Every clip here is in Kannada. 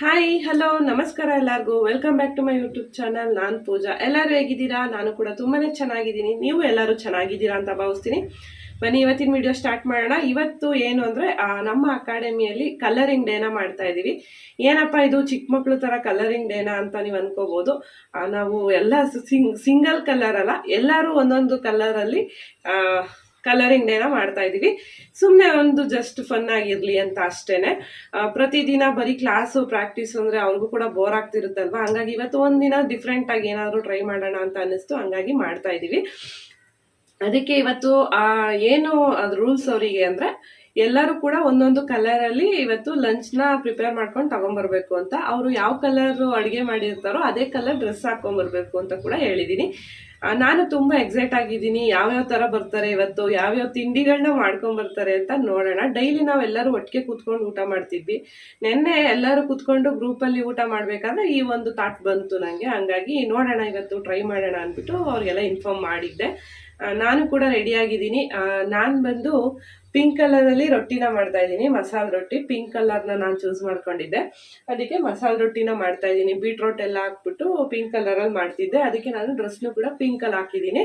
ಹಾಯ್ ಹಲೋ ನಮಸ್ಕಾರ ಎಲ್ಲರಿಗೂ. Welcome back to my YouTube channel ನಾನು ಪೂಜಾ. ಎಲ್ಲರೂ ಹೇಗಿದ್ದೀರಾ? ನಾನು ಕೂಡ ತುಂಬಾ ಚೆನ್ನಾಗಿದ್ದೀನಿ. ನೀವು ಎಲ್ಲರೂ ಚೆನ್ನಾಗಿದ್ದೀರಾ ಅಂತ ಭಾವಿಸ್ತೀನಿ. ಬನ್ನಿ, ಇವತ್ತಿನ ವಿಡಿಯೋ ಸ್ಟಾರ್ಟ್ ಮಾಡೋಣ. ಇವತ್ತು ಏನು ಅಂದರೆ ನಮ್ಮ ಅಕಾಡೆಮಿಯಲ್ಲಿ ಕಲರಿಂಗ್ ಡೇನ ಮಾಡ್ತಾ ಇದ್ದೀವಿ. ಏನಪ್ಪ ಇದು? ಚಿಕ್ಕ ಮಕ್ಕಳು ಥರ ಕಲರಿಂಗ್ ಡೇನ ಅಂತ ನೀವು ಅನ್ಕೋಬೋದು. ನಾವು ಎಲ್ಲ ಸಿಂಗ್ ಸಿಂಗಲ್ ಕಲರ್ ಅಲ್ಲ. ಎಲ್ಲರೂ ಒಂದೊಂದು ಕಲರಲ್ಲಿ ಕಲರಿಂಗ್ ಡೇನ ಮಾಡ್ತಾ ಇದ್ದೀವಿ ಸುಮ್ಮನೆ ಒಂದು ಜಸ್ಟ್ ಫನ್ ಆಗಿರಲಿ ಅಂತ ಅಷ್ಟೇನೆ. ಪ್ರತಿದಿನ ಬರೀ ಕ್ಲಾಸು ಪ್ರಾಕ್ಟೀಸ್ ಅಂದರೆ ಅವ್ರಿಗೂ ಕೂಡ ಬೋರ್ ಆಗ್ತಿರುತ್ತಲ್ವಾ? ಹಂಗಾಗಿ ಇವತ್ತು ಒಂದಿನ ಡಿಫ್ರೆಂಟ್ ಆಗಿ ಏನಾದರೂ ಟ್ರೈ ಮಾಡೋಣ ಅಂತ ಅನ್ನಿಸ್ತು. ಹಂಗಾಗಿ ಮಾಡ್ತಾ ಇದ್ದೀವಿ ಅದಕ್ಕೆ ಇವತ್ತು ಏನು ರೂಲ್ಸ್ ಅವರಿಗೆ ಅಂದರೆ ಎಲ್ಲರೂ ಕೂಡ ಒಂದೊಂದು ಕಲರಲ್ಲಿ ಇವತ್ತು ಲಂಚ್ನ ಪ್ರಿಪೇರ್ ಮಾಡ್ಕೊಂಡು ತಗೊಂಬರ್ಬೇಕು ಅಂತ. ಅವರು ಯಾವ ಕಲರ್ ಅಡುಗೆ ಮಾಡಿರ್ತಾರೋ ಅದೇ ಕಲರ್ ಡ್ರೆಸ್ ಹಾಕೊಂಬರ್ಬೇಕು ಅಂತ ಕೂಡ ಹೇಳಿದ್ದೀನಿ ನಾನು ತುಂಬ ಎಕ್ಸೈಟ್ ಆಗಿದ್ದೀನಿ. ಯಾವ್ಯಾವ ಥರ ಬರ್ತಾರೆ ಇವತ್ತು, ಯಾವ್ಯಾವ ತಿಂಡಿಗಳನ್ನ ಮಾಡ್ಕೊಂಬರ್ತಾರೆ ಅಂತ ನೋಡೋಣ. ಡೈಲಿ ನಾವೆಲ್ಲರೂ ಒಟ್ಟಿಗೆ ಕೂತ್ಕೊಂಡು ಊಟ ಮಾಡ್ತಿದ್ವಿ. ನಿನ್ನೆ ಎಲ್ಲರೂ ಕೂತ್ಕೊಂಡು ಗ್ರೂಪಲ್ಲಿ ಊಟ ಮಾಡಬೇಕಾದ್ರೆ ಈ ಒಂದು ಥಾಟ್ ಬಂತು ನನಗೆ ಹಂಗಾಗಿ ನೋಡೋಣ ಇವತ್ತು ಟ್ರೈ ಮಾಡೋಣ ಅಂದ್ಬಿಟ್ಟು ಅವ್ರಿಗೆಲ್ಲ ಇನ್ಫಾರ್ಮ್ ಮಾಡಿದ್ದೆ. ನಾನು ಕೂಡ ರೆಡಿ ಆಗಿದ್ದೀನಿ. ನಾನು ಬಂದು ಪಿಂಕ್ ಕಲರಲ್ಲಿ ರೊಟ್ಟಿನ ಮಾಡ್ತಾ ಇದ್ದೀನಿ, ಮಸಾಲೆ ರೊಟ್ಟಿ. ಪಿಂಕ್ ಕಲರ್ನ ನಾನು ಚೂಸ್ ಮಾಡ್ಕೊಂಡಿದ್ದೆ. ಅದಕ್ಕೆ ಮಸಾಲೆ ರೊಟ್ಟಿನ ಮಾಡ್ತಾ ಇದ್ದೀನಿ. ಬೀಟ್ರೋಟ್ ಎಲ್ಲ ಹಾಕ್ಬಿಟ್ಟು ಪಿಂಕ್ ಕಲರಲ್ಲಿ ಮಾಡ್ತಿದ್ದೆ. ಅದಕ್ಕೆ ನಾನು ಡ್ರೆಸ್ನು ಕೂಡ ಪಿಂಕಲ್ಲಿ ಹಾಕಿದ್ದೀನಿ.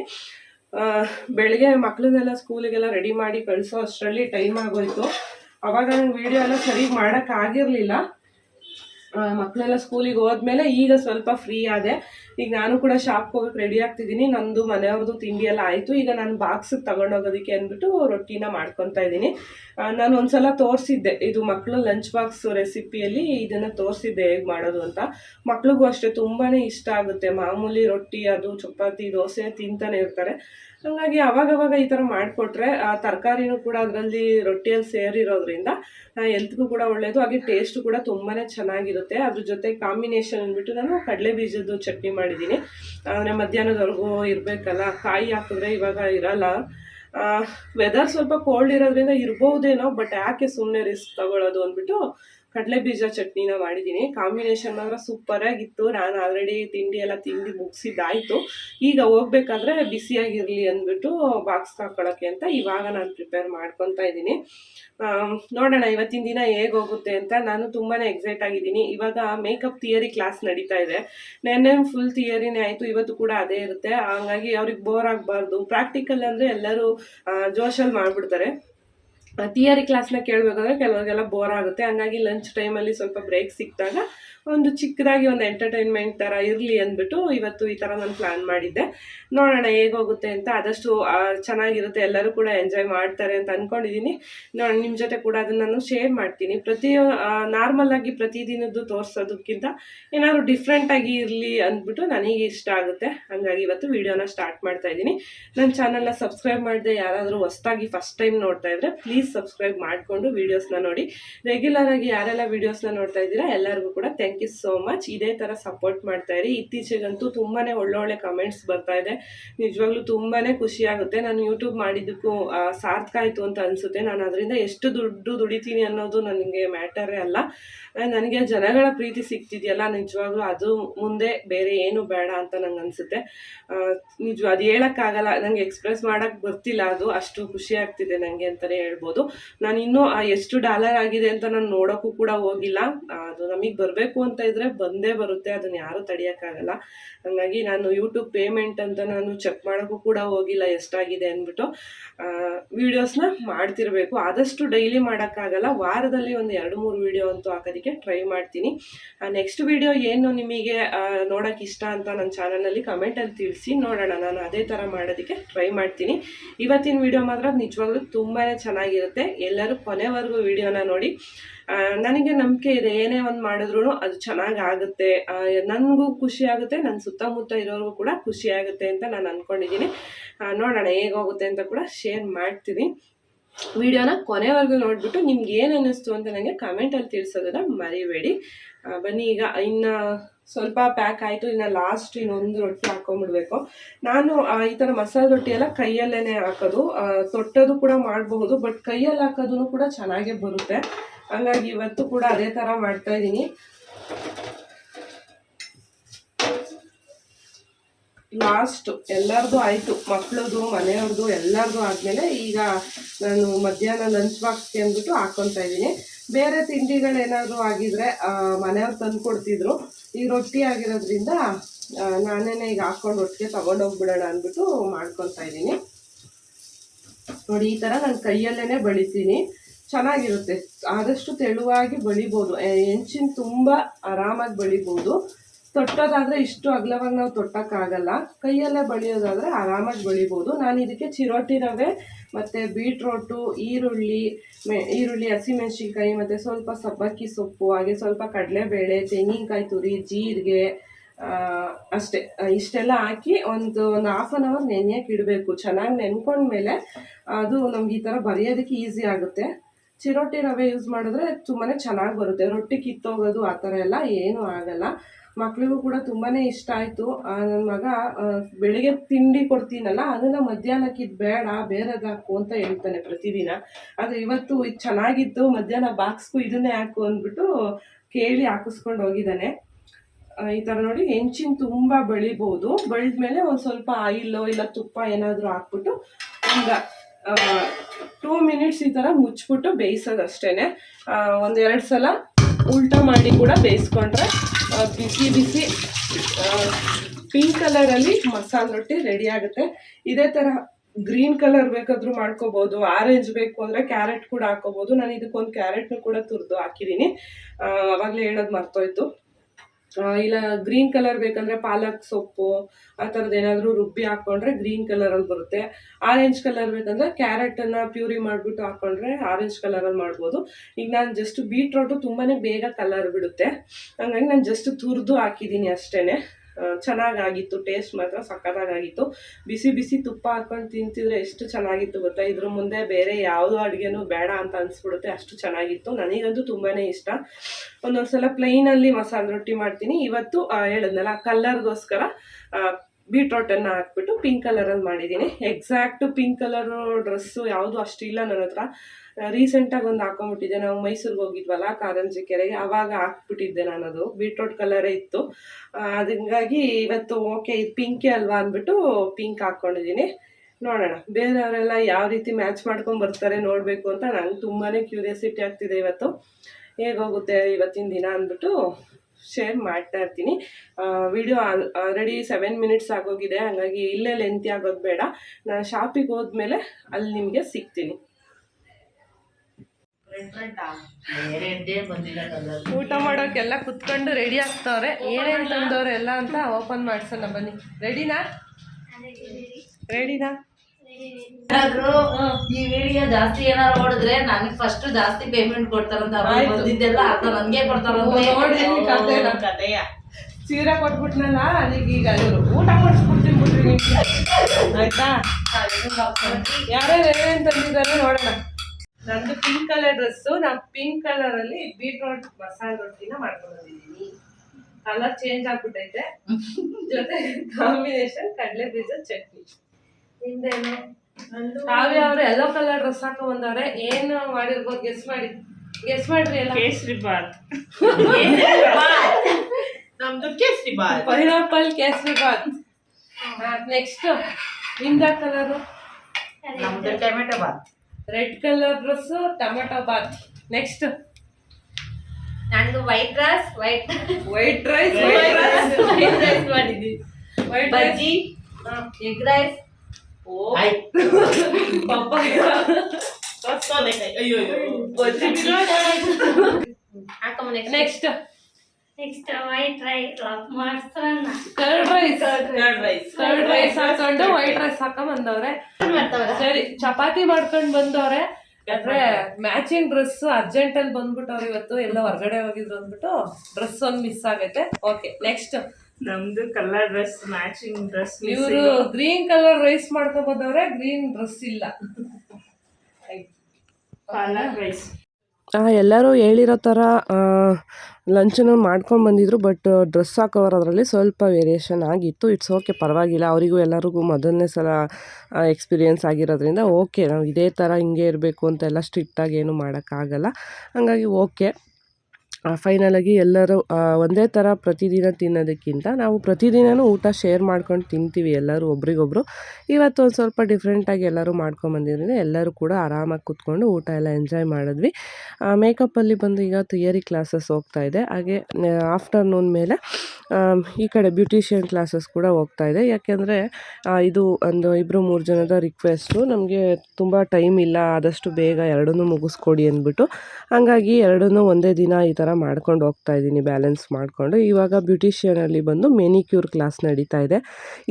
ಬೆಳಿಗ್ಗೆ ಮಕ್ಳನ್ನೆಲ್ಲ ಸ್ಕೂಲಿಗೆಲ್ಲ ರೆಡಿ ಮಾಡಿ ಕಳಿಸೋ ಅಷ್ಟರಲ್ಲಿ ಟೈಮ್ ಆಗೋಯ್ತು. ಅವಾಗ ನಂಗೆ ವಿಡಿಯೋ ಎಲ್ಲ ಸರಿಯಾಗಿ ಮಾಡೋಕ್ಕಾಗಿರಲಿಲ್ಲ ಮಕ್ಕಳೆಲ್ಲ ಸ್ಕೂಲಿಗೆ ಹೋದ್ಮೇಲೆ ಈಗ ಸ್ವಲ್ಪ ಫ್ರೀ ಆದೆ. ಈಗ ನಾನು ಕೂಡ ಶಾಪ್ಗೆ ಹೋಗಕ್ಕೆ ರೆಡಿ ಆಗ್ತಿದ್ದೀನಿ ನಂದು ಮನೆಯವ್ರದ್ದು ತಿಂಡಿ ಎಲ್ಲ ಆಯಿತು. ಈಗ ನಾನು ಬಾಕ್ಸಿಗೆ ತಗೊಂಡೋಗೋದಕ್ಕೆ ಅಂದ್ಬಿಟ್ಟು ರೊಟ್ಟಿನ ಮಾಡ್ಕೊತಾ ಇದ್ದೀನಿ ನಾನು ಒಂದ್ಸಲ ತೋರಿಸಿದ್ದೆ. ಇದು ಮಕ್ಕಳು ಲಂಚ್ ಬಾಕ್ಸ್ ರೆಸಿಪಿಯಲ್ಲಿ ಇದನ್ನು ತೋರಿಸಿದ್ದೆ ಹೇಗೆ ಮಾಡೋದು ಅಂತ. ಮಕ್ಳಿಗೂ ಅಷ್ಟೇ ತುಂಬಾ ಇಷ್ಟ ಆಗುತ್ತೆ. ಮಾಮೂಲಿ ರೊಟ್ಟಿ, ಅದು, ಚಪಾತಿ, ದೋಸೆ ತಿಂತಾನೆ ಇರ್ತಾರೆ. ಹಾಗಾಗಿ ಅವಾಗವಾಗ ಈ ಥರ ಮಾಡಿಕೊಟ್ರೆ ತರಕಾರಿನೂ ಕೂಡ ಅದರಲ್ಲಿ ರೊಟ್ಟಿಯಲ್ಲಿ ಸೇರಿರೋದ್ರಿಂದ ಎಲ್ತ್ಗೂ ಕೂಡ ಒಳ್ಳೆಯದು ಹಾಗೆ ಟೇಸ್ಟ್ ಕೂಡ ತುಂಬಾ ಚೆನ್ನಾಗಿರುತ್ತೆ. ಅದ್ರ ಜೊತೆ ಕಾಂಬಿನೇಷನ್ ಅಂದ್ಬಿಟ್ಟು ನಾನು ಕಡಲೆ ಬೀಜದ್ದು ಚಟ್ನಿ ಮಾಡಿದ್ದೀನಿ. ಅಂದರೆ ಮಧ್ಯಾಹ್ನದವರೆಗೂ ಇರಬೇಕಲ್ಲ, ಕಾಯಿ ಹಾಕಿದ್ರೆ ಇವಾಗ ಇರಲ್ಲ. ವೆದರ್ ಸ್ವಲ್ಪ ಕೋಲ್ಡ್ ಇರೋದ್ರಿಂದ ಇರ್ಬೋದೇನೋ ಬಟ್ ಯಾಕೆ ಸುಮ್ಮನೆ ರಿಸ್ಕ್ ತಗೊಳ್ಳೋದು ಅಂದ್ಬಿಟ್ಟು ಕಡಲೆ ಬೀಜ ಚಟ್ನಿನ ಮಾಡಿದ್ದೀನಿ. ಕಾಂಬಿನೇಷನ್ ಮಾತ್ರ ಸೂಪರ್ ಆಗಿತ್ತು. ನಾನು ಆಲ್ರೆಡಿ ತಿಂಡಿ ಎಲ್ಲ ತಿಂಡಿ ಮುಗಿಸಿದ್ದಾಯಿತು. ಈಗ ಹೋಗ್ಬೇಕಾದ್ರೆ ಬಿಸಿಯಾಗಿರಲಿ ಅಂದ್ಬಿಟ್ಟು ಬಾಕ್ಸ್ ಹಾಕೊಳ್ಳೋಕ್ಕೆ ಅಂತ ಇವಾಗ ನಾನು ಪ್ರಿಪೇರ್ ಮಾಡ್ಕೊತಾ ಇದ್ದೀನಿ. ನೋಡೋಣ ಇವತ್ತಿನ ದಿನ ಹೇಗೆ ಹೋಗುತ್ತೆ ಅಂತ. ನಾನು ತುಂಬಾ ಎಕ್ಸೈಟ್ ಆಗಿದ್ದೀನಿ. ಇವಾಗ ಮೇಕಪ್ ಥಿಯರಿ ಕ್ಲಾಸ್ ನಡೀತಾ ಇದೆ. ನೆನ್ನೆ ಫುಲ್ ಥಿಯರಿನೇ ಆಯಿತು. ಇವತ್ತು ಕೂಡ ಅದೇ ಇರುತ್ತೆ. ಹಂಗಾಗಿ ಅವ್ರಿಗೆ ಬೋರ್ ಆಗಬಾರ್ದು. ಪ್ರಾಕ್ಟಿಕಲ್ ಅಂದರೆ ಎಲ್ಲರೂ ಜೋಶಲ್ಲಿ ಮಾಡಿಬಿಡ್ತಾರೆ. ಥಿಯರಿ ಕ್ಲಾಸ್ನ ಕೇಳಬೇಕಾದ್ರೆ ಕೆಲವರಿಗೆಲ್ಲ ಬೋರ್ ಆಗುತ್ತೆ. ಹಂಗಾಗಿ ಲಂಚ್ ಟೈಮಲ್ಲಿ ಸ್ವಲ್ಪ ಬ್ರೇಕ್ ಸಿಕ್ಕಿದಾಗ ಒಂದು ಚಿಕ್ಕದಾಗಿ ಒಂದು ಎಂಟರ್ಟೈನ್ಮೆಂಟ್ ಥರ ಇರಲಿ ಅಂದ್ಬಿಟ್ಟು ಇವತ್ತು ಈ ಥರ ನಾನು ಪ್ಲ್ಯಾನ್ ಮಾಡಿದ್ದೆ. ನೋಡೋಣ ಹೇಗೋಗುತ್ತೆ ಅಂತ ಆದಷ್ಟು ಚೆನ್ನಾಗಿರುತ್ತೆ. ಎಲ್ಲರೂ ಕೂಡ ಎಂಜಾಯ್ ಮಾಡ್ತಾರೆ ಅಂತ ಅಂದ್ಕೊಂಡಿದ್ದೀನಿ ನೋಡಿ ನಿಮ್ಮ ಜೊತೆ ಕೂಡ ಅದನ್ನು ನಾನು ಶೇರ್ ಮಾಡ್ತೀನಿ. ಪ್ರತಿ ನಾರ್ಮಲ್ ಆಗಿ ಪ್ರತಿದಿನದ್ದು ತೋರಿಸೋದಕ್ಕಿಂತ ಏನಾದರೂ ಡಿಫ್ರೆಂಟಾಗಿ ಇರಲಿ ಅಂದ್ಬಿಟ್ಟು ನನಗೆ ಇಷ್ಟ ಆಗುತ್ತೆ. ಹಾಗಾಗಿ ಇವತ್ತು ವಿಡಿಯೋನ ಸ್ಟಾರ್ಟ್ ಮಾಡ್ತಾ ಇದ್ದೀನಿ. ನನ್ನ ಚಾನಲ್ನ ಸಬ್ಸ್ಕ್ರೈಬ್ ಮಾಡಿದೆ ಯಾರಾದರೂ ಹೊಸ್ದಾಗಿ ಫಸ್ಟ್ ಟೈಮ್ ನೋಡ್ತಾ ಇದ್ರೆ ಪ್ಲೀಸ್ ಸಬ್ಸ್ಕ್ರೈಬ್ ಮಾಡಿಕೊಂಡು ವೀಡಿಯೋಸ್ನ ನೋಡಿ. ರೆಗ್ಯುಲರ್ ಆಗಿ ಯಾರೆಲ್ಲ ವೀಡಿಯೋಸ್ನ ನೋಡ್ತಾ ಇದ್ದೀರಾ, ಎಲ್ಲರಿಗೂ ಕೂಡ ಥ್ಯಾಂಕ್ ಯು ಸೋ ಮಚ್ ಇದೇ ಥರ ಸಪೋರ್ಟ್ ಮಾಡ್ತಾ ಇರಿ. ಇತ್ತೀಚೆಗಂತೂ ತುಂಬಾ ಒಳ್ಳೊಳ್ಳೆ ಕಮೆಂಟ್ಸ್ ಬರ್ತಾ ಇದೆ. ನಿಜವಾಗ್ಲೂ ತುಂಬಾ ಖುಷಿಯಾಗುತ್ತೆ ನಾನು ಯೂಟ್ಯೂಬ್ ಮಾಡಿದ್ದಕ್ಕೂ ಸಾರ್ಥಕ ಆಯಿತು ಅಂತ ಅನಿಸುತ್ತೆ. ನಾನು ಅದರಿಂದ ಎಷ್ಟು ದುಡ್ಡು ದುಡಿತೀನಿ ಅನ್ನೋದು ನನಗೆ ಮ್ಯಾಟರೇ ಅಲ್ಲ. ನನಗೆ ಜನಗಳ ಪ್ರೀತಿ ಸಿಗ್ತಿದೆಯಲ್ಲ, ನಿಜವಾಗ್ಲೂ ಅದು ಮುಂದೆ ಬೇರೆ ಏನು ಬೇಡ ಅಂತ ನಂಗೆ ಅನಿಸುತ್ತೆ. ನಿಜ, ಅದು ಹೇಳೋಕ್ಕಾಗಲ್ಲ. ನನಗೆ ಎಕ್ಸ್ಪ್ರೆಸ್ ಮಾಡೋಕ್ಕೆ ಬರ್ತಿಲ್ಲ ಅದು. ಅಷ್ಟು ಖುಷಿ ಆಗ್ತಿದೆ ನನಗೆ ಅಂತಲೇ ಹೇಳ್ಬೋದು. ನಾನು ಇನ್ನೂ ಆ ಎಷ್ಟು ಡಾಲರ್ ಆಗಿದೆ ಅಂತ ನಾನು ನೋಡೋಕ್ಕೂ ಕೂಡ ಹೋಗಿಲ್ಲ. ಅದು ನಮಗೆ ಬರಬೇಕು ಅಂತ ಇದ್ರೆ ಬಂದೇ ಬರುತ್ತೆ, ಅದನ್ನು ಯಾರೂ ತಡೆಯೋಕ್ಕಾಗಲ್ಲ. ಹಾಗಾಗಿ ನಾನು ಯೂಟ್ಯೂಬ್ ಪೇಮೆಂಟ್ ಅಂತ ನಾನು ಚೆಕ್ ಮಾಡೋಕ್ಕೂ ಕೂಡ ಹೋಗಿಲ್ಲ, ಎಷ್ಟಾಗಿದೆ ಅಂದ್ಬಿಟ್ಟು ವೀಡಿಯೋಸ್ನ ಮಾಡ್ತಿರ್ಬೇಕು. ಆದಷ್ಟು ಡೈಲಿ ಮಾಡೋಕ್ಕಾಗಲ್ಲ, ವಾರದಲ್ಲಿ ಒಂದು ಎರಡು ಮೂರು ವಿಡಿಯೋ ಅಂತೂ ಹಾಕೋದಕ್ಕೆ ಟ್ರೈ ಮಾಡ್ತೀನಿ. ನೆಕ್ಸ್ಟ್ ವಿಡಿಯೋ ಏನು ನಿಮಗೆ ನೋಡೋಕೆ ಇಷ್ಟ ಅಂತ ನನ್ನ ಚಾನಲಲ್ಲಿ ಕಮೆಂಟಲ್ಲಿ ತಿಳಿಸಿ ನೋಡೋಣ. ನಾನು ಅದೇ ಥರ ಮಾಡೋದಕ್ಕೆ ಟ್ರೈ ಮಾಡ್ತೀನಿ. ಇವತ್ತಿನ ವಿಡಿಯೋ ಮಾತ್ರ ನಿಜವಾಗ್ಲೂ ತುಂಬಾ ಚೆನ್ನಾಗಿರುತ್ತೆ. ಎಲ್ಲರೂ ಕೊನೆವರೆಗೂ ವಿಡಿಯೋನ ನೋಡಿ. ನನಗೆ ನಂಬಿಕೆ ಇದೆ. ಏನೇ ಒಂದು ಮಾಡಿದ್ರು ಅದು ಚೆನ್ನಾಗಿ ಆಗುತ್ತೆ. ನನಗೂ ಖುಷಿ ಆಗುತ್ತೆ. ನನ್ನ ಸುತ್ತಮುತ್ತ ಇರೋರಿಗೂ ಕೂಡ ಖುಷಿ ಆಗುತ್ತೆ ಅಂತ ನಾನು ಅಂದ್ಕೊಂಡಿದ್ದೀನಿ ನೋಡೋಣ ಹೇಗೋಗುತ್ತೆ ಅಂತ ಕೂಡ ಶೇರ್ ಮಾಡ್ತೀನಿ. ವಿಡಿಯೋನ ಕೊನೆವರೆಗೂ ನೋಡಿಬಿಟ್ಟು ನಿಮ್ಗೆ ಏನು ಅನ್ನಿಸ್ತು ಅಂತ ನನಗೆ ಕಮೆಂಟಲ್ಲಿ ತಿಳಿಸೋದನ್ನ ಮರಿಬೇಡಿ. ಬನ್ನಿ ಈಗ ಇನ್ನು ಸ್ವಲ್ಪ ಪ್ಯಾಕ್ ಆಯಿತು, ಇನ್ನು ಲಾಸ್ಟ್ ಇನ್ನೊಂದು ರೊಟ್ಟಿ ಹಾಕೊಂಡ್ಬಿಡ್ಬೇಕು. ನಾನು ಈ ಥರ ಮಸಾಲೆ ರೊಟ್ಟಿ ಎಲ್ಲ ಕೈಯಲ್ಲೇ ಹಾಕೋದು. ತೊಟ್ಟದು ಕೂಡ ಮಾಡಬಹುದು ಬಟ್ ಕೈಯಲ್ಲಿ ಹಾಕೋದು ಕೂಡ ಚೆನ್ನಾಗೇ ಬರುತ್ತೆ. ಹಂಗಾಗಿ ಇವತ್ತು ಕೂಡ ಅದೇ ಥರ ಮಾಡ್ತಾ ಲಾಸ್ಟ್ ಎಲ್ಲರದು ಆಯಿತು ಮಕ್ಕಳದು ಮನೆಯವ್ರದ್ದು ಎಲ್ಲರದು ಆದಮೇಲೆ ಈಗ ನಾನು ಮಧ್ಯಾಹ್ನ ಲಂಚ್ ಬಾಕ್ಸ್ಗೆ ಅಂದ್ಬಿಟ್ಟು ಹಾಕ್ಕೊತಾ ಇದ್ದೀನಿ. ಬೇರೆ ತಿಂಡಿಗಳೇನಾದರೂ ಆಗಿದ್ರೆ ಮನೆಯವ್ರು ತಂದು ಕೊಡ್ತಿದ್ರು. ಈ ರೊಟ್ಟಿ ಆಗಿರೋದ್ರಿಂದ ನಾನೇನೆ ಈಗ ಹಾಕೊಂಡು ಒಟ್ಟಿಗೆ ತೊಗೊಂಡೋಗ್ಬಿಡೋಣ ಅಂದ್ಬಿಟ್ಟು ಮಾಡ್ಕೊತಾ ಇದ್ದೀನಿ. ನೋಡಿ, ಈ ಥರ ನಾನು ಕೈಯಲ್ಲೇ ಬಳಿತೀನಿ. ಚೆನ್ನಾಗಿರುತ್ತೆ. ಆದಷ್ಟು ತೆಳುವಾಗಿ ಬಳಿಬೋದು. ಹೆಂಚಿನ ತುಂಬ ಆರಾಮಾಗಿ ಬಳಿಬೋದು. ತೊಟ್ಟೋದಾದ್ರೆ ಇಷ್ಟು ಅಗಲವಾಗಿ ನಾವು ತೊಟ್ಟಕ್ಕಾಗಲ್ಲ. ಕೈಯಲ್ಲೇ ಬಳಿಯೋದಾದ್ರೆ ಆರಾಮಾಗಿ ಬಳಿಬೋದು. ನಾನು ಇದಕ್ಕೆ ಚಿರೋಟಿ ರವೆ, ಮತ್ತು ಬೀಟ್ರೋಟು, ಈರುಳ್ಳಿ, ಮೆ, ಈರುಳ್ಳಿ ಹಸಿಮೆಣ್ಸಿನ್ಕಾಯಿ ಮತ್ತು ಸ್ವಲ್ಪ ಸಬ್ಬಕ್ಕಿ ಸೊಪ್ಪು, ಹಾಗೆ ಸ್ವಲ್ಪ ಕಡಲೆಬೇಳೆ, ತೆಂಗಿನಕಾಯಿ ತುರಿ, ಜೀರಿಗೆ ಅಷ್ಟೇ. ಇಷ್ಟೆಲ್ಲ ಹಾಕಿ ಒಂದು ಒಂದು ಹಾಫ್ ಆನ್ ಅವರ್ ನೆನೆಯಕ್ಕೆ ಇಡಬೇಕು. ಚೆನ್ನಾಗಿ ನೆನ್ಕೊಂಡ್ಮೇಲೆ ಅದು ನಮ್ಗೆ ಈ ಥರ ಬರೆಯೋದಕ್ಕೆ ಈಸಿ ಆಗುತ್ತೆ. ಚಿರೋಟಿ ರವೆ ಯೂಸ್ ಮಾಡಿದ್ರೆ ತುಂಬಾ ಚೆನ್ನಾಗಿ ಬರುತ್ತೆ. ರೊಟ್ಟಿ ಕಿತ್ತೋಗೋದು ಆ ಥರ ಎಲ್ಲ ಏನೂ ಆಗಲ್ಲ. ಮಕ್ಳಿಗೂ ಕೂಡ ತುಂಬಾ ಇಷ್ಟ ಆಯಿತು. ನನ್ನ ಮಗ ಬೆಳಿಗ್ಗೆ ತಿಂಡಿ ಕೊಡ್ತೀನಲ್ಲ, ಅದನ್ನು ಮಧ್ಯಾಹ್ನಕ್ಕೆ ಇದು ಬೇಡ, ಬೇರೆದು ಹಾಕು ಅಂತ ಹೇಳ್ತಾನೆ ಪ್ರತಿದಿನ. ಆದರೆ ಇವತ್ತು ಇದು ಚೆನ್ನಾಗಿತ್ತು, ಮಧ್ಯಾಹ್ನ ಬಾಕ್ಸ್ಗೂ ಇದನ್ನೇ ಹಾಕು ಅಂದ್ಬಿಟ್ಟು ಕೇಳಿ ಹಾಕಿಸ್ಕೊಂಡು ಹೋಗಿದ್ದಾನೆ. ಈ ಥರ ನೋಡಿ ಹೆಂಚಿನ ತುಂಬ ಬೆಳಿಬೋದು. ಬೆಳೆದ್ಮೇಲೆ ಒಂದು ಸ್ವಲ್ಪ ಆಯಿಲ್ ಇಲ್ಲ ತುಪ್ಪ ಏನಾದರೂ ಹಾಕ್ಬಿಟ್ಟು ಒಂದು ಟೂ ಮಿನಿಟ್ಸ್ ಈ ಥರ ಮುಚ್ಚಿಬಿಟ್ಟು ಬೇಯಿಸೋದು ಅಷ್ಟೇ ಒಂದೆರಡು ಸಲ ಉಲ್ಟಾ ಮಾಡಿ ಕೂಡ ಬೇಯಿಸ್ಕೊಂಡ್ರೆ ಬಿಸಿ ಬಿಸಿ ಪಿಂಕ್ ಕಲರಲ್ಲಿ ಮಸಾಲೆ ರೊಟ್ಟಿ ರೆಡಿ ಆಗುತ್ತೆ. ಇದೇ ಥರ ಗ್ರೀನ್ ಕಲರ್ ಬೇಕಾದರೂ ಮಾಡ್ಕೋಬೋದು ಆರೆಂಜ್ ಬೇಕು ಅಂದರೆ ಕ್ಯಾರೆಟ್ ಕೂಡ ಹಾಕೋಬಹುದು ನಾನು ಇದಕ್ಕೊಂದು ಕ್ಯಾರೆಟ್ನು ಕೂಡ ತುರಿದು ಹಾಕಿದ್ದೀನಿ ಅವಾಗಲೇ ಹೇಳೋದು ಮರ್ತೋಯ್ತು. ಇಲ್ಲ ಗ್ರೀನ್ ಕಲರ್ ಬೇಕಂದ್ರೆ ಪಾಲಕ್ ಸೊಪ್ಪು, ಆ ಥರದ್ದು ಏನಾದರೂ ರುಬ್ಬಿ ಹಾಕ್ಕೊಂಡ್ರೆ ಗ್ರೀನ್ ಕಲರಲ್ಲಿ ಬರುತ್ತೆ. ಆರೆಂಜ್ ಕಲರ್ ಬೇಕಂದ್ರೆ ಕ್ಯಾರೆಟನ್ನು ಪ್ಯೂರಿ ಮಾಡಿಬಿಟ್ಟು ಹಾಕ್ಕೊಂಡ್ರೆ ಆರೆಂಜ್ ಕಲರಲ್ಲಿ ಮಾಡ್ಬೋದು. ಈಗ ನಾನು ಜಸ್ಟ್ ಬೀಟ್ರೋಟು ತುಂಬಾ ಬೇಗ ಕಲರ್ ಬಿಡುತ್ತೆ. ಹಂಗಾಗಿ ನಾನು ಜಸ್ಟ್ ತುರಿದು ಹಾಕಿದ್ದೀನಿ ಅಷ್ಟೇ ಚೆನ್ನಾಗಾಗಿತ್ತು ಟೇಸ್ಟ್ ಮಾತ್ರ ಸಕ್ಕತ್ತಾಗಿತ್ತು ಬಿಸಿ ಬಿಸಿ ತುಪ್ಪ ಹಾಕೊಂಡು ತಿಂತಿದ್ರೆ ಎಷ್ಟು ಚೆನ್ನಾಗಿತ್ತು ಗೊತ್ತಾ? ಇದ್ರ ಮುಂದೆ ಬೇರೆ ಯಾವುದೋ ಅಡುಗೆನೂ ಬೇಡ ಅಂತ ಅನ್ಸ್ಬಿಡುತ್ತೆ, ಅಷ್ಟು ಚೆನ್ನಾಗಿತ್ತು. ನನಗಂತೂ ತುಂಬಾ ಇಷ್ಟ. ಒಂದೊಂದ್ಸಲ ಪ್ಲೈನಲ್ಲಿ ಮಸಾಲೆ ರೊಟ್ಟಿ ಮಾಡ್ತೀನಿ. ಇವತ್ತು ಹೇಳಿದ್ನಲ್ಲ ಕಲ್ಲರ್ಗೋಸ್ಕರ ಬೀಟ್ರೋಟನ್ನು ಹಾಕ್ಬಿಟ್ಟು ಪಿಂಕ್ ಕಲರಲ್ಲಿ ಮಾಡಿದ್ದೀನಿ. ಎಕ್ಸಾಕ್ಟ್ ಪಿಂಕ್ ಕಲರು ಡ್ರೆಸ್ಸು ಯಾವುದು ಅಷ್ಟು ಇಲ್ಲ ನನ್ನ ಹತ್ರ. ರೀಸೆಂಟಾಗಿ ಒಂದು ಹಾಕೊಂಬಿಟ್ಟಿದ್ದೆ ನಾವು ಮೈಸೂರಿಗೆ ಹೋಗಿದ್ವಲ್ಲ, ಕಾರಂಜಿ ಕೆರೆಗೆ. ಆವಾಗ ಹಾಕ್ಬಿಟ್ಟಿದ್ದೆ ನಾನು ಅದು ಬೀಟ್ರೋಟ್ ಕಲರೇ ಇತ್ತು. ಅದಂಗಾಗಿ ಇವತ್ತು ಓಕೆ ಇದು ಪಿಂಕೆ ಅಲ್ವಾ ಅಂದ್ಬಿಟ್ಟು ಪಿಂಕ್ ಹಾಕ್ಕೊಂಡಿದ್ದೀನಿ ನೋಡೋಣ. ಬೇರೆಯವರೆಲ್ಲ ಯಾವ ರೀತಿ ಮ್ಯಾಚ್ ಮಾಡ್ಕೊಂಡು ಬರ್ತಾರೆ ನೋಡಬೇಕು ಅಂತ ನಂಗೆ ತುಂಬಾ ಕ್ಯೂರಿಯಾಸಿಟಿ ಆಗ್ತಿದೆ ಇವತ್ತು. ಹೇಗೋಗುತ್ತೆ ಇವತ್ತಿನ ದಿನ ಅಂದ್ಬಿಟ್ಟು ಶೇರ್ ಮಾಡ್ತಾ ಇರ್ತೀನಿ. ವಿಡಿಯೋ ಆಲ್ರೆಡಿ ಸೆವೆನ್ ಮಿನಿಟ್ಸ್ ಆಗೋಗಿದೆ. ಹಾಗಾಗಿ ಇಲ್ಲೇ ಲೆಂತಿ ಆಗೋದು ಬೇಡ. ನಾನು ಶಾಪಿಗೆ ಹೋದ್ಮೇಲೆ ಅಲ್ಲಿ ನಿಮಗೆ ಸಿಗ್ತೀನಿ. ಊಟ ಮಾಡೋಕ್ಕೆಲ್ಲ ಕುತ್ಕೊಂಡು ರೆಡಿ ಆಗ್ತವ್ರೆ. ಏನೇನು ತಂದವ್ರೆ ಎಲ್ಲ ಅಂತ ಓಪನ್ ಮಾಡ್ಸೋಣ ಬನ್ನಿ. ರೆಡಿನಾ ರೆಡಿನಾ ಈ ವಿಡಿಯೋ ಜಾಸ್ತಿ ಏನಾರು ನೋಡಿದ್ರೆ ನನಗೆ ಫಸ್ಟ್ ಜಾಸ್ತಿ ಪೇಮೆಂಟ್ ಕೊಡ್ತಾರಂತ. ಬಂದಿದ್ದೆಲ್ಲ ಅರ್ಧ ನನ್ಗೆ ಕೊಡ್ತಾರಂತ. ಕತೆಯ ಸೀರೆ ಕೊಟ್ಬಿಟ್ನಲ್ಲ ಅದಕ್ಕೆ ಈಗ ಊಟ ಮಾಡಿಸ್ಬಿಡ್ತೀನಿ ಬಿಡ್ರಿ ಆಯ್ತಾ? ಯಾರ್ಯಾರು ಏನೇನು ತಂದಿದ್ದಾರೆ ನೋಡೋಣ. ನಂದು ಪಿಂಕ್ ಕಲರ್ ಡ್ರೆಸ್ಸು ನಾನು ಪಿಂಕ್ ಕಲರ್ ಅಲ್ಲಿ ಬೀಟ್ರೋಟ್ ಮಸಾಲೆ ರೊಟ್ಟಿನ ಮಾಡ್ಕೊಂಡಿದ್ದೀನಿ. ಕಲರ್ ಚೇಂಜ್ ಆಗ್ಬಿಟ್ಟೈತೆ. ಜೊತೆ ಕಾಂಬಿನೇಷನ್ ಕಡಲೆ ಬೀಜ ಚಟ್ನಿ. ಹಿಂದೇನು ಕಾವ್ಯ ಅವ್ರು ಎಲ್ಲೋ ಕಲರ್ ಡ್ರೆಸ್ ಹಾಕೋ ಬಂದವ್ರೆ ಏನು ಮಾಡಿರ್ಬೋದು ಗೆಸ್ ಮಾಡಿ. ಗೆಸ್ ಮಾಡ್ರಿ ಎಲ್ಲ. ಕೇಸರಿ ಬಾತ್. ನಮ್ದು ಕೇಸರಿ ಬಾತ್. ಪೈನಾಪಲ್ ಕೇಸರಿ ಬಾತ್. ನೆಕ್ಸ್ಟ್ ನಿಮ್ದ ಕಲರು ನಮ್ದು tomato bath. Red colour dress tomato bath. Next ನಂದು white rice white white rice white rice white rice ಮಾಡಿದ್ವಿ. White bajji egg rice. ಓ ಪಪ್ಪಾಯ ಸೌತೆಕಾಯಿ ಅಯ್ಯೋ ಅಯ್ಯೋ next next next white rice ಮಾಡ್ತಾರನ್ನ curd rice curd rice curd rice ಹಾಕೊಂಡು ವೈಟ್ ರೈಸ್ ಹಾಕೊಂಡ್ ಬಂದವ್ರೆ. ಮಾಡ್ತಾವ್ರೆ? ಸರಿ ಚಪಾತಿ ಮಾಡ್ಕೊಂಡ್ ಬಂದವ್ರೆ. ಅಂದ್ರೆ ಮ್ಯಾಚಿಂಗ್ ಡ್ರೆಸ್ ಅರ್ಜೆಂಟ್ ಅಲ್ಲಿ ಬಂದ್ಬಿಟ್ಟವ್ರು ಇವತ್ತು ಎಲ್ಲ ಹೊರಗಡೆ ಹೋಗಿದ್ರು ಅಂದ್ಬಿಟ್ಟು ಡ್ರೆಸ್ ಒಂದ್ ಮಿಸ್ ಆಗೈತೆ. ಓಕೆ ನೆಕ್ಸ್ಟ್ ನಮ್ದು ಕಲರ್ ಡ್ರೆಸ್ ಮ್ಯಾಚಿಂಗ್ ಡ್ರೆಸ್ ಇವರು ಗ್ರೀನ್ ಕಲರ್ ರೈಸ್ ಮಾಡ್ಕೊ ಬಂದವ್ರೆ ಗ್ರೀನ್ ಡ್ರೆಸ್ ಇಲ್ಲ. ಕಲರ್ ರೈಸ್ ಎಲ್ಲರೂ ಹೇಳಿರೋ ಥರ ಲಂಚನ್ನು ಮಾಡ್ಕೊಂಡು ಬಂದಿದ್ರು ಬಟ್ ಡ್ರೆಸ್ ಹಾಕೋರು ಅದರಲ್ಲಿ ಸ್ವಲ್ಪ ವೇರಿಯೇಷನ್ ಆಗಿತ್ತು. ಇಟ್ಸ್ ಓಕೆ ಪರವಾಗಿಲ್ಲ. ಅವರಿಗೂ ಎಲ್ಲರಿಗೂ ಮೊದಲನೇ ಸಲ ಎಕ್ಸ್ಪೀರಿಯೆನ್ಸ್ ಆಗಿರೋದ್ರಿಂದ ಓಕೆ ನಾವು ಇದೇ ಥರ ಹಿಂಗೆ ಇರಬೇಕು ಅಂತೆಲ್ಲ ಸ್ಟ್ರಿಕ್ಟಾಗಿ ಏನು ಮಾಡೋಕ್ಕಾಗಲ್ಲ ಹಾಗಾಗಿ ಓಕೆ ಫೈನಲಾಗಿ ಎಲ್ಲರೂ ಒಂದೇ ಥರ ಪ್ರತಿದಿನ ತಿನ್ನೋದಕ್ಕಿಂತ ನಾವು ಪ್ರತಿದಿನವೂ ಊಟ ಶೇರ್ ಮಾಡ್ಕೊಂಡು ತಿಂತೀವಿ ಎಲ್ಲರೂ ಒಬ್ರಿಗೊಬ್ಬರು ಇವತ್ತು ಒಂದು ಸ್ವಲ್ಪ ಡಿಫ್ರೆಂಟಾಗಿ ಎಲ್ಲರೂ ಮಾಡ್ಕೊಂಬಂದಿದ್ದರಿಂದ ಎಲ್ಲರೂ ಕೂಡ ಆರಾಮಾಗಿ ಕೂತ್ಕೊಂಡು ಊಟ ಎಲ್ಲ ಎಂಜಾಯ್ ಮಾಡಿದ್ವಿ. ಮೇಕಪ್ಪಲ್ಲಿ ಬಂದು ಈಗ ಥಿಯರಿ ಕ್ಲಾಸಸ್ ಹೋಗ್ತಾ ಇದೆ. ಹಾಗೆ ಆಫ್ಟರ್ನೂನ್ ಮೇಲೆ ಈ ಕಡೆ ಬ್ಯೂಟಿಷಿಯನ್ ಕ್ಲಾಸಸ್ ಕೂಡ ಹೋಗ್ತಾ ಇದೆ. ಯಾಕೆಂದರೆ ಇದು ಒಂದು ಇಬ್ಬರು ಮೂರು ಜನದ ರಿಕ್ವೆಸ್ಟು ನಮಗೆ ತುಂಬ ಟೈಮ್ ಇಲ್ಲ, ಆದಷ್ಟು ಬೇಗ ಎರಡನ್ನೂ ಮುಗಿಸ್ಕೊಡಿ ಅಂದ್ಬಿಟ್ಟು. ಹಾಗಾಗಿ ಎರಡನ್ನೂ ಒಂದೇ ದಿನ ಈ ಥರ ಮಾಡ್ಕೊಂಡು ಹೋಗ್ತಾ ಇದ್ದೀನಿ ಬ್ಯಾಲೆನ್ಸ್ ಮಾಡಿಕೊಂಡು. ಇವಾಗ ಬ್ಯೂಟಿಷಿಯನಲ್ಲಿ ಬಂದು ಮೆನಿಕ್ಯೂರ್ ಕ್ಲಾಸ್ ನಡೀತಾ ಇದೆ.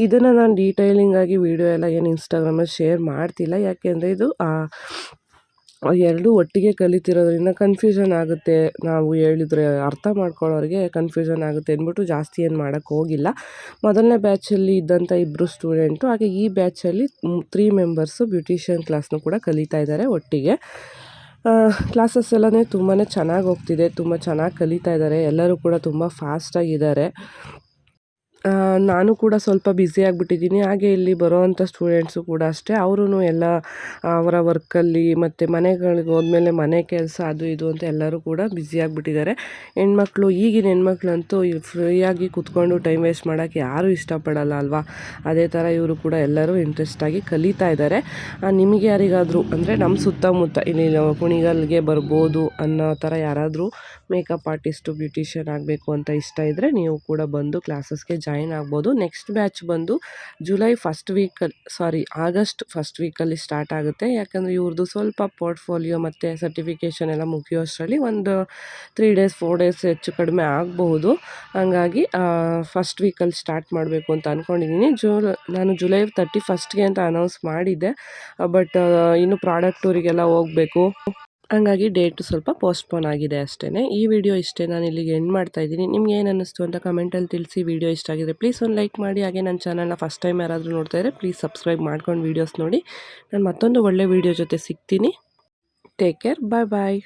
ಇದನ್ನು ನಾನು ಡೀಟೇಲಿಂಗಾಗಿ ವೀಡಿಯೋ ಎಲ್ಲ ಏನು ಇನ್ಸ್ಟಾಗ್ರಾಮಲ್ಲಿ ಶೇರ್ ಮಾಡ್ತಿಲ್ಲ. ಯಾಕೆಂದರೆ ಇದು ಎರಡೂ ಒಟ್ಟಿಗೆ ಕಲಿತಿರೋದ್ರಿಂದ ಕನ್ಫ್ಯೂಷನ್ ಆಗುತ್ತೆ. ನಾವು ಹೇಳಿದ್ರೆ ಅರ್ಥ ಮಾಡ್ಕೊಳ್ಳೋರಿಗೆ ಕನ್ಫ್ಯೂಷನ್ ಆಗುತ್ತೆ ಅಂದ್ಬಿಟ್ಟು ಜಾಸ್ತಿ ಏನು ಮಾಡೋಕ್ಕೆ ಹೋಗಿಲ್ಲ. ಮೊದಲನೇ ಬ್ಯಾಚಲ್ಲಿ ಇದ್ದಂಥ ಇಬ್ಬರು ಸ್ಟೂಡೆಂಟು ಹಾಗೆ ಈ ಬ್ಯಾಚಲ್ಲಿ ತ್ರೀ ಮೆಂಬರ್ಸು ಬ್ಯೂಟಿಷಿಯನ್ ಕ್ಲಾಸ್ನೂ ಕೂಡ ಕಲಿತಾ ಇದ್ದಾರೆ ಒಟ್ಟಿಗೆ. ಕ್ಲಾಸಸ್ ಎಲ್ಲನೇ ತುಂಬಾ ಚೆನ್ನಾಗಿ ಹೋಗ್ತಿದೆ ತುಂಬ ಚೆನ್ನಾಗಿ ಕಲಿತಾ ಇದ್ದಾರೆ ಎಲ್ಲರೂ ಕೂಡ ತುಂಬ ಫಾಸ್ಟಾಗಿದ್ದಾರೆ ನಾನು ಕೂಡ ಸ್ವಲ್ಪ ಬ್ಯುಸಿ ಆಗಿಬಿಟ್ಟಿದ್ದೀನಿ. ಹಾಗೆ ಇಲ್ಲಿ ಬರೋವಂಥ ಸ್ಟೂಡೆಂಟ್ಸು ಕೂಡ ಅಷ್ಟೇ. ಅವರೂ ಎಲ್ಲ, ಅವರ ವರ್ಕಲ್ಲಿ ಮತ್ತು ಮನೆಗಳಿಗೆ ಹೋದ್ಮೇಲೆ ಮನೆ ಕೆಲಸ ಅದು ಇದು ಅಂತ ಎಲ್ಲರೂ ಕೂಡ ಬ್ಯುಸಿ ಆಗಿಬಿಟ್ಟಿದ್ದಾರೆ. ಹೆಣ್ಮಕ್ಳು, ಈಗಿನ ಹೆಣ್ಮಕ್ಳಂತೂ ಫ್ರೀಯಾಗಿ ಕೂತ್ಕೊಂಡು ಟೈಮ್ ವೇಸ್ಟ್ ಮಾಡೋಕ್ಕೆ ಯಾರೂ ಇಷ್ಟಪಡಲ್ಲ ಅಲ್ವಾ? ಅದೇ ಥರ ಇವರು ಕೂಡ ಎಲ್ಲರೂ ಇಂಟ್ರೆಸ್ಟಾಗಿ ಕಲಿತಾ ಇದ್ದಾರೆ. ನಿಮಗೆ ಯಾರಿಗಾದರೂ ಅಂದರೆ ನಮ್ಮ ಸುತ್ತಮುತ್ತ ಇಲ್ಲಿ ಕುಣಿಗಲ್ಗೆ ಬರ್ಬೋದು ಅನ್ನೋ ಥರ ಯಾರಾದರೂ ಮೇಕಪ್ ಆರ್ಟಿಸ್ಟು ಬ್ಯೂಟಿಷಿಯನ್ ಆಗಬೇಕು ಅಂತ ಇಷ್ಟ ಇದ್ದರೆ ನೀವು ಕೂಡ ಬಂದು ಕ್ಲಾಸಸ್ಗೆ ಜಾಯಿನ್ ಆಗ್ಬೋದು. ನೆಕ್ಸ್ಟ್ ಬ್ಯಾಚ್ ಬಂದು ಜುಲೈ ಫಸ್ಟ್ ವೀಕಲ್ಲಿ ಸಾರಿ, ಆಗಸ್ಟ್ ಫಸ್ಟ್ ವೀಕಲ್ಲಿ ಸ್ಟಾರ್ಟ್ ಆಗುತ್ತೆ. ಯಾಕಂದರೆ ಇವ್ರದ್ದು ಸ್ವಲ್ಪ ಪೋರ್ಟ್ಫೋಲಿಯೋ ಮತ್ತು ಸರ್ಟಿಫಿಕೇಷನ್ ಎಲ್ಲ ಮುಗಿಯೋ ಅಷ್ಟರಲ್ಲಿ ಒಂದು ತ್ರೀ ಡೇಸ್, ಫೋರ್ ಡೇಸ್ ಹೆಚ್ಚು ಕಡಿಮೆ ಆಗಬಹುದು. ಹಾಗಾಗಿ ಫಸ್ಟ್ ವೀಕಲ್ಲಿ ಸ್ಟಾರ್ಟ್ ಮಾಡಬೇಕು ಅಂತ ಅಂದ್ಕೊಂಡಿದ್ದೀನಿ ಜೂ ನಾನು ಜುಲೈ ತರ್ಟಿ ಫಸ್ಟ್ಗೆ ಅಂತ ಅನೌನ್ಸ್ ಮಾಡಿದ್ದೆ. ಬಟ್ ಇನ್ನು ಪ್ರಾಡಕ್ಟ್ ಟೂರಿಗೆಲ್ಲ ಹೋಗಬೇಕು. ಹಂಗಾಗಿ ಡೇಟು ಸ್ವಲ್ಪ ಪೋಸ್ಟ್ಪೋನ್ ಆಗಿದೆ ಅಷ್ಟೇ ಈ ವಿಡಿಯೋ ಇಷ್ಟೇ, ನಾನು ಇಲ್ಲಿಗೆ ಎಂಡ್ ಮಾಡ್ತಾ ಇದ್ದೀನಿ. ನಿಮ್ಗೆ ಏನು ಅನ್ನಿಸ್ತು ಅಂತ ಕಮೆಂಟಲ್ಲಿ ತಿಳಿಸಿ. ವಿಡಿಯೋ ಇಷ್ಟ ಆಗಿದ್ರೆ ಪ್ಲೀಸ್ ಒಂದು ಲೈಕ್ ಮಾಡಿ. ಹಾಗೆ ನನ್ನ ಚಾನಲ್ನ ಫಸ್ಟ್ ಟೈಮ್ ಯಾರಾದರೂ ನೋಡ್ತಾ ಇದ್ದರೆ ಪ್ಲೀಸ್ ಸಬ್ಸ್ಕ್ರೈಬ್ ಮಾಡ್ಕೊಂಡು ವೀಡಿಯೋಸ್ ನೋಡಿ. ನಾನು ಮತ್ತೊಂದು ಒಳ್ಳೆ ವೀಡಿಯೋ ಜೊತೆ ಸಿಗ್ತೀನಿ. ಟೇಕ್ ಕೇರ್ ಬಾಯ್ ಬಾಯ್